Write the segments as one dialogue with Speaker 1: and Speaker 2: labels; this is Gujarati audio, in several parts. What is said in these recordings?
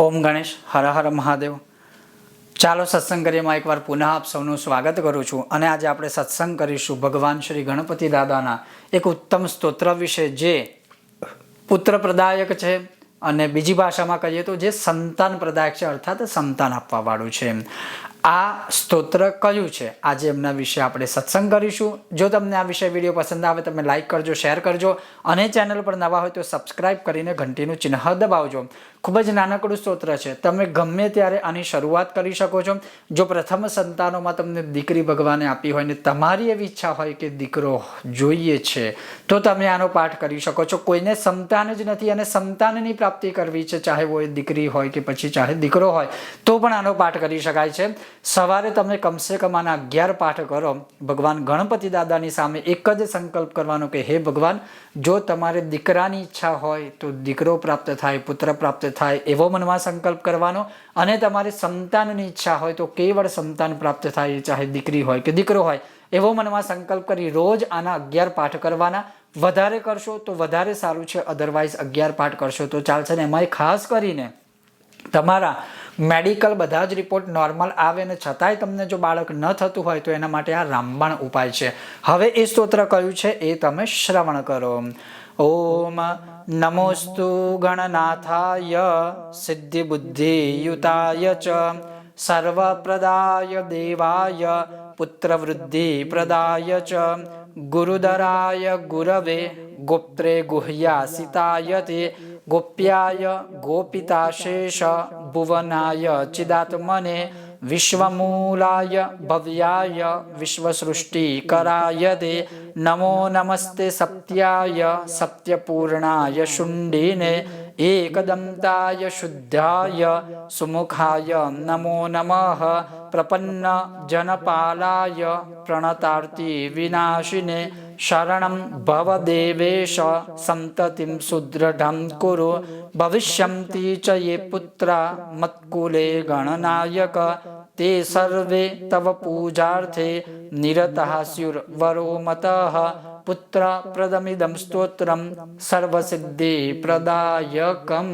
Speaker 1: ઓમ ગણેશ, હર હર મહાદેવ. ચાલો સત્સંગ કરીએમાં એકવાર પુનઃ આપ સૌનું સ્વાગત કરું છું. અને આજે આપણે સત્સંગ કરીશું ભગવાન શ્રી ગણપતિ દાદાના એક ઉત્તમ સ્તોત્ર વિશે, જે પુત્ર પ્રદાયક છે. અને બીજી ભાષામાં કહીએ તો જે સંતાન પ્રદાયક છે, અર્થાત સંતાન આપવાવાળું છે. આ સ્તોત્ર કયું છે? આજે એમના વિશે આપણે સત્સંગ કરીશું. જો તમને આ વિષય વીડિયો પસંદ આવે, તમે લાઇક કરજો શેર કરજો અને ચેનલ પર નવા હોય તો સબસ્ક્રાઇબ કરીને ઘંટીનું ચિહ્ન દબાવજો. ખૂબ જ નાનકડું સ્તોત્ર છે. તમે ગમે ત્યારે આની શરૂઆત કરી શકો છો. જો પ્રથમ સંતાનોમાં તમને દીકરી ભગવાને આપી હોય ને તમારી એવી ઈચ્છા હોય કે દીકરો જોઈએ છે, તો તમે આનો પાઠ કરી શકો છો. કોઈને સંતાન જ નથી અને સંતાનની પ્રાપ્તિ કરવી છે, ચાહે એ દીકરી હોય કે પછી ચાહે દીકરો હોય, તો પણ આનો પાઠ કરી શકાય છે. સવારે તમે કમસે કમ આના અગિયાર પાઠ કરો. ભગવાન ગણપતિ દાદાની સામે એક જ સંકલ્પ કરવાનો કે, હે ભગવાન, જો તમારે દીકરાની ઈચ્છા હોય તો દીકરો પ્રાપ્ત થાય, પુત્ર પ્રાપ્ત થાય, એવો મનમાં સંકલ્પ કરવાનો. અને તમારે સંતાનની ઈચ્છા હોય તો કેવળ સંતાન પ્રાપ્ત થાય, ચાહે દીકરી હોય કે દીકરો હોય, એવો મનમાં સંકલ્પ કરી રોજ આના અગિયાર પાઠ કરવાના. વધારે કરશો તો વધારે સારું છે અધરવાઇઝ અગિયાર પાઠ કરશો તો ચાલશે ને. એમાંય ખાસ કરીને તમારા મેડિકલ બધા જ રિપોર્ટ નોર્મલ આવે ને છતાંય તમને જો બાળક ન થતું હોય તો એના માટે આ રામબાણ ઉપાય છે. હવે એ સ્તોત્ર કયું છે એ તમે શ્રવણ કરો. ઓમ નમોસ્તુ ગણનાથાય સિદ્ધિ બુદ્ધિ યુતાય ચ. સર્વપ્રદાય દેવાય પુત્ર વૃદ્ધિ પ્રદાય ચ. ગુરુદરાય ગુરવે गोप् गुह्यासिताय ते गोप्याय गोपिताशेषभुवनाय चिदात्मने विश्वमूलाय भव्याय विश्वसृष्टिकराय दे नमो नमस्ते सत्याय सत्यपूर्णाय शुण्डिने એકદંતાય શુદ્ધાય સુમુખાય નમો નમઃ પ્રપન્ન જનપાલાય પ્રણતાર્તિ વિનાશિને શરણં ભવદેવેશ સંતતિં સુદૃઢં કુરુ ભવિષ્યંતિ ચ યે પુત્ર મત્કુલે ગણનાયક તે સર્વે તવ પૂજાર્થે નિરતઃ સ્યુર્વરો મતઃ પુત્ર પ્રદમિદમ સ્તોત્રમ સર્વસિદ્ધિ પ્રદાયકમ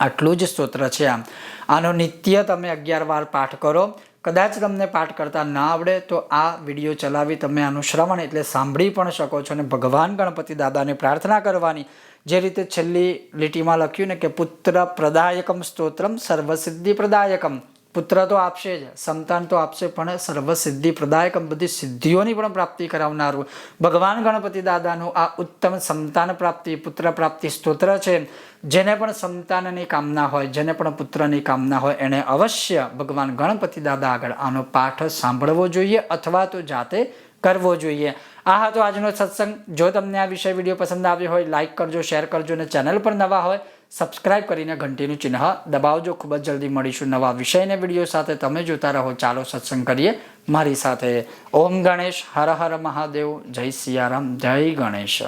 Speaker 1: આટલું જ સ્તોત્ર છે આમ. આનો નિત્ય તમે અગિયાર વાર પાઠ કરો. કદાચ તમને પાઠ કરતા ના આવડે તો આ વીડિયો ચલાવી તમે આનું શ્રવણ એટલે સાંભળી પણ શકો છો અને ભગવાન ગણપતિ દાદાને પ્રાર્થના કરવાની. જે રીતે છેલ્લી લીટીમાં લખ્યું ને કે પુત્ર પ્રદાયકમ સ્તોત્રમ સર્વસિદ્ધિ પ્રદાયકમ. પુત્ર તો આપશે જ, સંતાન તો આપશે, પણ સર્વસિદ્ધિ પ્રદાયક બધી સિદ્ધિઓની પણ પ્રાપ્તિ કરાવનારું. ભગવાન ગણપતિ દાદાનું આ ઉત્તમ સંતાન પ્રાપ્તિ, પુત્ર પ્રાપ્તિ સ્તોત્ર છે. જેને પણ સંતાનની કામના હોય, જેને પણ પુત્રની કામના હોય, એણે અવશ્ય ભગવાન ગણપતિ દાદા આગળ આનો પાઠ સાંભળવો જોઈએ અથવા તો જાતે કરવો જોઈએ. આ હતો આજનો સત્સંગ. જો તમને આ વિષય વીડિયો પસંદ આવ્યો હોય લાઇક કરજો, શેર કરજો અને ચેનલ પર નવા હોય સબસ્ક્રાઇબ કરીને ઘંટીનું ચિહ્ન દબાવજો. ખૂબ જ જલ્દી મળીશું નવા વિષયને વીડિયો સાથે. તમે જોતા રહો. ચાલો સત્સંગ કરીએ મારી સાથે. ઓમ ગણેશ, હર હર મહાદેવ. જય સિયારામ. જય ગણેશ.